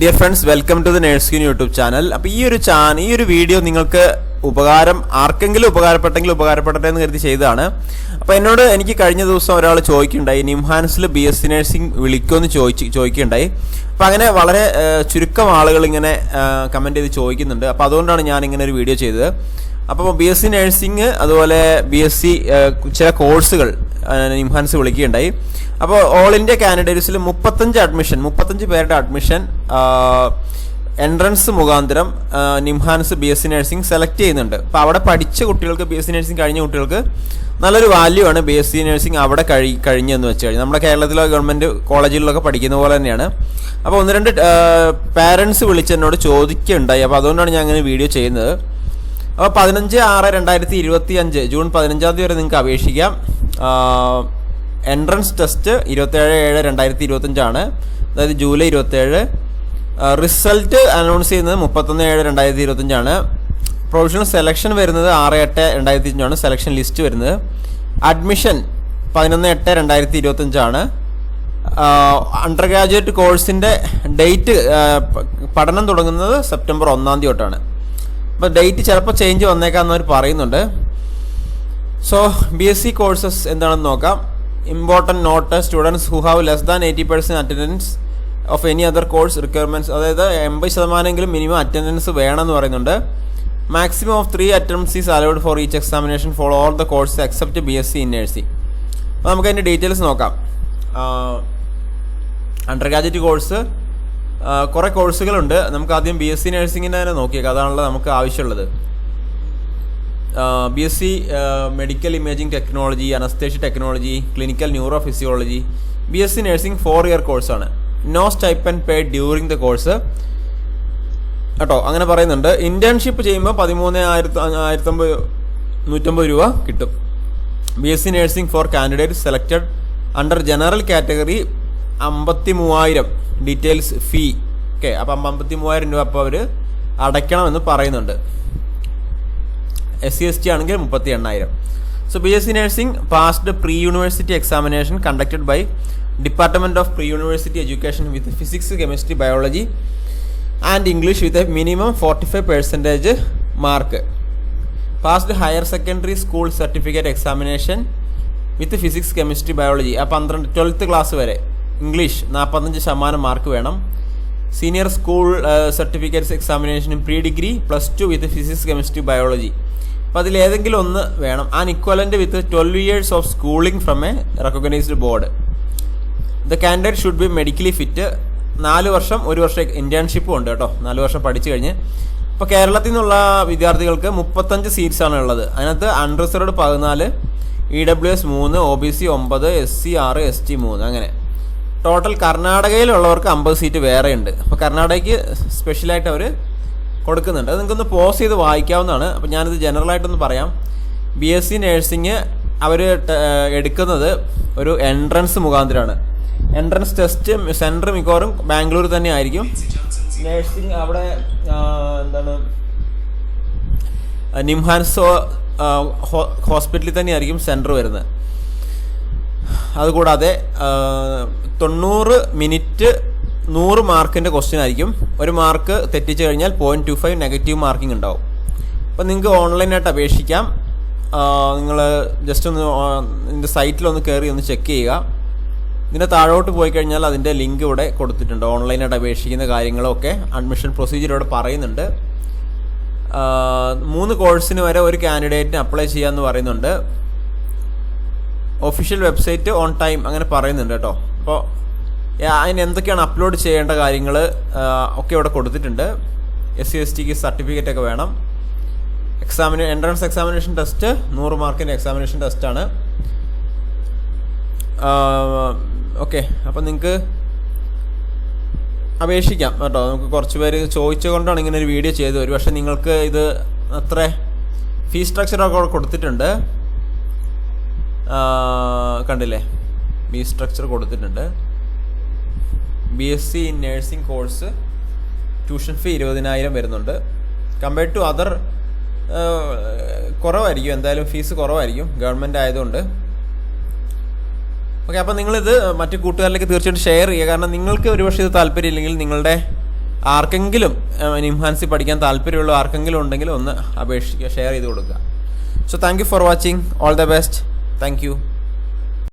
Dear friends welcome to the നേഴ്സ്കിൻ YouTube channel അപ്പോൾ ഈ ഒരു ചാനൽ ഈ ഒരു വീഡിയോ നിങ്ങൾക്ക് ഉപകാരം ആർക്കെങ്കിലും ഉപകാരപ്പെട്ടെങ്കിൽ ഉപകാരപ്പെടട്ടെ എന്ന് കരുതി ചെയ്തതാണ്. അപ്പോൾ എന്നോട് എനിക്ക് കഴിഞ്ഞ ദിവസം ഒരാൾ ചോദിക്കുകയുണ്ടായി നിംഹാൻസിൽ ബി എസ് സി നഴ്സിംഗ് വിളിക്കുമെന്ന് ചോദിച്ച് ചോദിക്കുകയുണ്ടായി അപ്പോൾ അങ്ങനെ വളരെ ചുരുക്കം ആളുകൾ ഇങ്ങനെ കമന്റ് ചെയ്ത് ചോദിക്കുന്നുണ്ട്. അപ്പോൾ അതുകൊണ്ടാണ് ഞാൻ ഇങ്ങനെ ഒരു വീഡിയോ ചെയ്തത്. അപ്പോൾ ബി എസ് സി നഴ്സിംഗ് അതുപോലെ ബി എസ് സി ചില കോഴ്സുകൾ നിംഹാൻസ് വിളിക്കുകയുണ്ടായി. അപ്പോൾ ഓൾ ഇന്ത്യ കാൻഡിഡേറ്റ്സിൽ മുപ്പത്തഞ്ച് അഡ്മിഷൻ മുപ്പത്തഞ്ച് പേരുടെ അഡ്മിഷൻ എൻട്രൻസ് മുഖാന്തരം NIMHANS B S C nursing select ചെയ്യുന്നുണ്ട്. അപ്പോൾ അവിടെ പഠിച്ച കുട്ടികൾക്ക് ബി എസ് സി നഴ്സിംഗ് കഴിഞ്ഞ കുട്ടികൾക്ക് നല്ലൊരു വാല്യൂ ആണ് ബി എസ് സി നഴ്സിംഗ് അവിടെ കഴി കഴിഞ്ഞെന്ന് വെച്ച് കഴിഞ്ഞാൽ. നമ്മുടെ കേരളത്തിലെ ഗവൺമെന്റ് കോളേജുകളിലൊക്കെ പഠിക്കുന്ന പോലെ തന്നെയാണ്. അപ്പോൾ ഒന്ന് രണ്ട് പാരൻസ് വിളിച്ച് എന്നോട് ചോദിക്കുകയുണ്ടായി അപ്പോൾ അതുകൊണ്ടാണ് ഞാൻ അങ്ങനെ വീഡിയോ ചെയ്യുന്നത്. അപ്പോൾ പതിനഞ്ച് ആറ് രണ്ടായിരത്തി ഇരുപത്തി അഞ്ച് ജൂൺ പതിനഞ്ചാം തീയതി വരെ നിങ്ങൾക്ക് അപേക്ഷിക്കാം. എൻട്രൻസ് ടെസ്റ്റ് ഇരുപത്തേഴ് ഏഴ് രണ്ടായിരത്തി ഇരുപത്തഞ്ചാണ് അതായത് ജൂലൈ ഇരുപത്തേഴ് റിസൾട്ട് അനൗൺസ് ചെയ്യുന്നത് മുപ്പത്തൊന്ന് ഏഴ് രണ്ടായിരത്തി ഇരുപത്തഞ്ചാണ് പ്രൊവിഷണൽ സെലക്ഷൻ വരുന്നത് ആറ് എട്ട് രണ്ടായിരത്തി അഞ്ചാണ് സെലക്ഷൻ ലിസ്റ്റ് വരുന്നത്. അഡ്മിഷൻ പതിനൊന്ന് എട്ട് രണ്ടായിരത്തി ഇരുപത്തഞ്ചാണ് അണ്ടർ ഗ്രാജുവേറ്റ് കോഴ്സിന്റെ ഡേറ്റ് പഠനം തുടങ്ങുന്നത് സെപ്റ്റംബർ ഒന്നാം തീയതി തൊട്ടാണ്. അപ്പോൾ ഡേറ്റ് ചിലപ്പോൾ ചേഞ്ച് വന്നേക്കാമെന്നവർ പറയുന്നുണ്ട്. So B S C courses എന്താണെന്ന് നോക്കാം. Important note students who have less than eighty percent attendance of any other course requirements അതായത് എൺപത് ശതമാനമെങ്കിലും മിനിമം അറ്റൻഡൻസ് വേണമെന്ന് പറയുന്നുണ്ട്. Maximum of three attempts is allowed for each examination for all the course except B S C in nursing അപ്പോൾ നമുക്ക് അതിന്റെ details നോക്കാം. Under graduate course കുറേ കോഴ്സുകളുണ്ട് നമുക്ക് ആദ്യം ബി എസ് സി നഴ്സിംഗിന്റെ തന്നെ നോക്കിയേക്കാം. അതാണല്ലോ നമുക്ക് ആവശ്യമുള്ളത്. B S C medical imaging technology anaesthesia technology clinical neuro physiology B S C nursing four year കോഴ്സാണ് no stipend pay during the course കേട്ടോ അങ്ങനെ പറയുന്നുണ്ട്. ഇന്റേൺഷിപ്പ് ചെയ്യുമ്പോൾ പതിമൂന്ന് ആയിരത്തി ആയിരത്തമ്പത് നൂറ്റമ്പത് രൂപ കിട്ടും. B S C nursing for candidate selected under general category അമ്പത്തി മൂവായിരം ഡീറ്റെയിൽസ് ഫീ ഓക്കെ അപ്പം അമ്പത്തി മൂവായിരം രൂപ അപ്പോൾ അവർ അടയ്ക്കണമെന്ന് പറയുന്നുണ്ട്. എസ് സി എസ് ടി ആണെങ്കിൽ മുപ്പത്തി എണ്ണായിരം so B S C nursing passed pre university examination conducted by department of pre university education with physics chemistry biology and English with a minimum forty five percentage mark passed higher secondary school certificate examination with physics chemistry biology ആ പന്ത്രണ്ട് twelfth class വരെ. English നാൽപ്പത്തഞ്ച് ശതമാനം mark വേണം. Senior school certificates എക്സാമിനേഷനും pre degree plus two with physics chemistry biology അപ്പോൾ അതിൽ ഏതെങ്കിലും ഒന്ന് വേണം. An equivalent with twelve years of schooling from a recognised board the candidate should be medically fit നാല് വർഷം ഒരു വർഷം ഇന്റേൺഷിപ്പും ഉണ്ട് കേട്ടോ. നാല് വർഷം പഠിച്ചു കഴിഞ്ഞ്. ഇപ്പോൾ കേരളത്തിൽ നിന്നുള്ള വിദ്യാർത്ഥികൾക്ക് മുപ്പത്തഞ്ച് സീറ്റ്സ് ആണ് ഉള്ളത്. അതിനകത്ത് അൺറിസർവ്ഡ് പതിനാല് ഇ ഡബ്ല്യു എസ് മൂന്ന് ഒ ബി സി ഒമ്പത് എസ് സി ആറ് എസ് ടി മൂന്ന് അങ്ങനെ. ടോട്ടൽ കർണാടകയിലുള്ളവർക്ക് അമ്പത് സീറ്റ് വേറെ ഉണ്ട് അപ്പോൾ കർണാടകയ്ക്ക് സ്പെഷ്യലായിട്ട് അവർ കൊടുക്കുന്നുണ്ട്. അത് നിങ്ങൾക്കൊന്ന് പോസ് ചെയ്ത് വായിക്കാവുന്നതാണ്. അപ്പോൾ ഞാനിത് ജനറലായിട്ടൊന്ന് പറയാം. ബി എസ് സി നേഴ്സിംഗ് അവർ എടുക്കുന്നത് ഒരു എൻട്രൻസ് മുഖാന്തരമാണ്. എൻട്രൻസ് ടെസ്റ്റ് സെന്റർ മിക്കവാറും ബാംഗ്ലൂർ തന്നെ ആയിരിക്കും. നേഴ്സിംഗ് അവിടെ എന്താണ് നിംഹാൻസോ ഹോസ്പിറ്റലിൽ തന്നെയായിരിക്കും സെന്റർ വരുന്നത്. അതുകൂടാതെ തൊണ്ണൂറ് മിനിറ്റ് നൂറ് മാർക്കിന്റെ ക്വസ്റ്റ്യൻ ആയിരിക്കും. ഒരു മാർക്ക് തെറ്റിച്ച് കഴിഞ്ഞാൽ point two five negative marking ഉണ്ടാവും. അപ്പോൾ നിങ്ങൾക്ക് ഓൺലൈനായിട്ട് അപേക്ഷിക്കാം. നിങ്ങൾ ജസ്റ്റ് ഒന്ന് ഇതിന്റെ സൈറ്റിലൊന്ന് കയറി ഒന്ന് ചെക്ക് ചെയ്യുക. ഇതിന്റെ താഴോട്ട് പോയി കഴിഞ്ഞാൽ അതിന്റെ ലിങ്ക് ഇവിടെ കൊടുത്തിട്ടുണ്ട്. ഓൺലൈനായിട്ട് അപേക്ഷിക്കുന്ന കാര്യങ്ങളൊക്കെ അഡ്മിഷൻ പ്രൊസീജിയർ ഇവിടെ പറയുന്നുണ്ട്. മൂന്ന് കോഴ്സിന് വരെ ഒരു കാൻഡിഡേറ്റിന് അപ്ലൈ ചെയ്യാമെന്ന് പറയുന്നുണ്ട്. ഒഫീഷ്യൽ വെബ്സൈറ്റ് ഓൺ ടൈം അങ്ങനെ പറയുന്നുണ്ട് കേട്ടോ. അപ്പോൾ അതിന് എന്തൊക്കെയാണ് അപ്ലോഡ് ചെയ്യേണ്ട കാര്യങ്ങൾ ഒക്കെ ഇവിടെ കൊടുത്തിട്ടുണ്ട്. എസ് സി എസ് ടിക്ക് സർട്ടിഫിക്കറ്റ് ഒക്കെ വേണം. എക്സാമിന് എൻട്രൻസ് എക്സാമിനേഷൻ ടെസ്റ്റ് നൂറ് മാർക്കിന്റെ എക്സാമിനേഷൻ ടെസ്റ്റാണ് ഓക്കെ അപ്പം നിങ്ങൾക്ക് അപേക്ഷിക്കാം കേട്ടോ. നമുക്ക് കുറച്ച് പേര് ചോദിച്ചുകൊണ്ടാണ് ഇങ്ങനെ ഒരു വീഡിയോ ചെയ്തത്. ഒരു പക്ഷേ നിങ്ങൾക്ക് ഇത് അത്ര ഫീ സ്ട്രക്ചറൊക്കെ കൊടുത്തിട്ടുണ്ട്. കണ്ടില്ലേ? ഫീ സ്ട്രക്ചർ കൊടുത്തിട്ടുണ്ട്. B S C in nursing course tuition fee ഇരുപതിനായിരം വരുന്നുണ്ട്. കമ്പയർഡ് ടു അതർ കുറവായിരിക്കും. എന്തായാലും ഫീസ് കുറവായിരിക്കും. ഗവൺമെന്റ് ആയതുകൊണ്ട്. ഓക്കെ അപ്പോൾ നിങ്ങളിത് മറ്റു കൂട്ടുകാരിലേക്ക് തീർച്ചയായിട്ടും ഷെയർ ചെയ്യുക. കാരണം നിങ്ങൾക്ക് ഒരുപക്ഷെ ഇത് താല്പര്യമില്ലെങ്കിൽ നിങ്ങളുടെ ആർക്കെങ്കിലും നിംഹാൻസി പഠിക്കാൻ താല്പര്യമുള്ള ആർക്കെങ്കിലും ഉണ്ടെങ്കിൽ ഒന്ന് അപേക്ഷിക്കുക ഷെയർ ചെയ്ത് കൊടുക്കുക. So thank you for watching all the best thank you